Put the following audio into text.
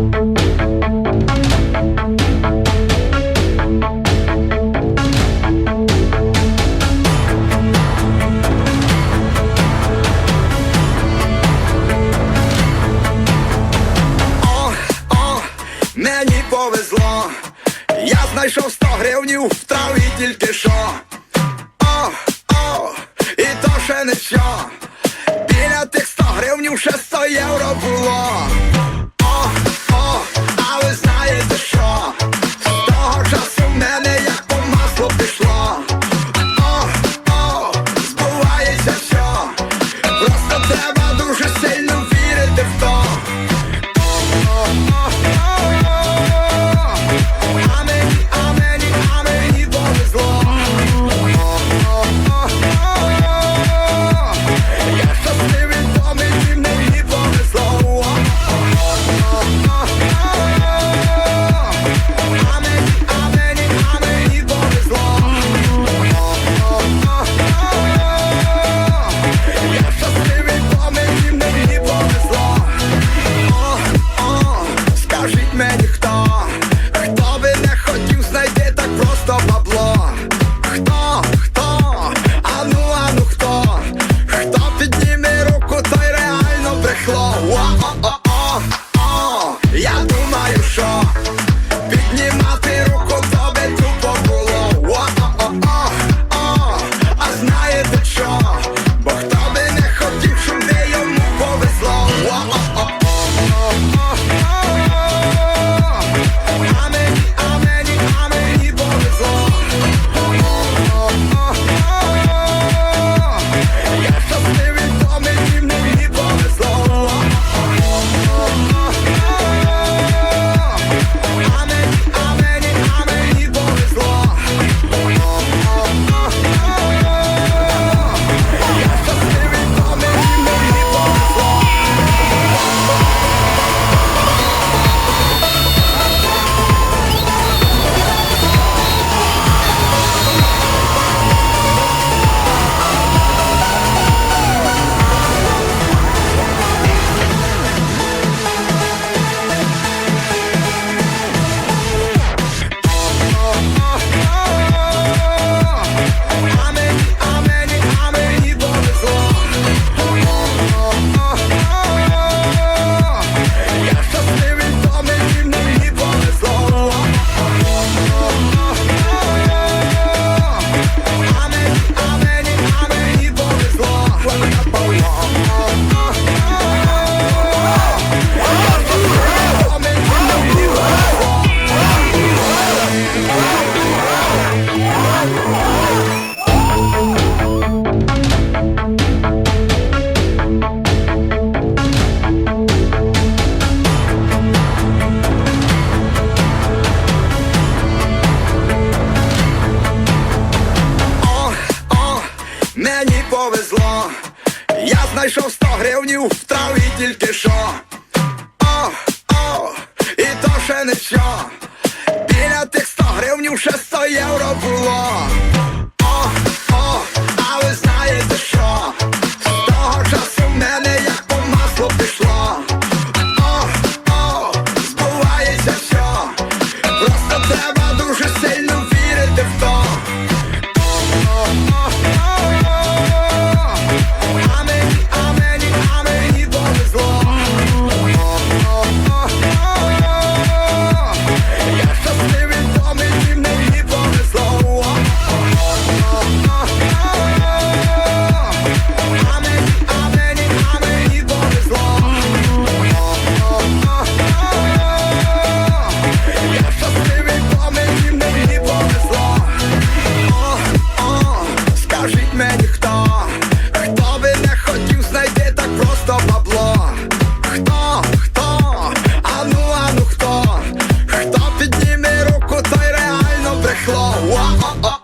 Мені повезло, я знайшов сто гривнів в траві тільки що. О, о, і то ще не що. Біля тих сто гривнів ще сто євро було. up, up. знайшов 100 гривнів в траві тільки що. О, о, і то ще не що. Біля тих 100 гривнів ще 100 євро було. up, up, up.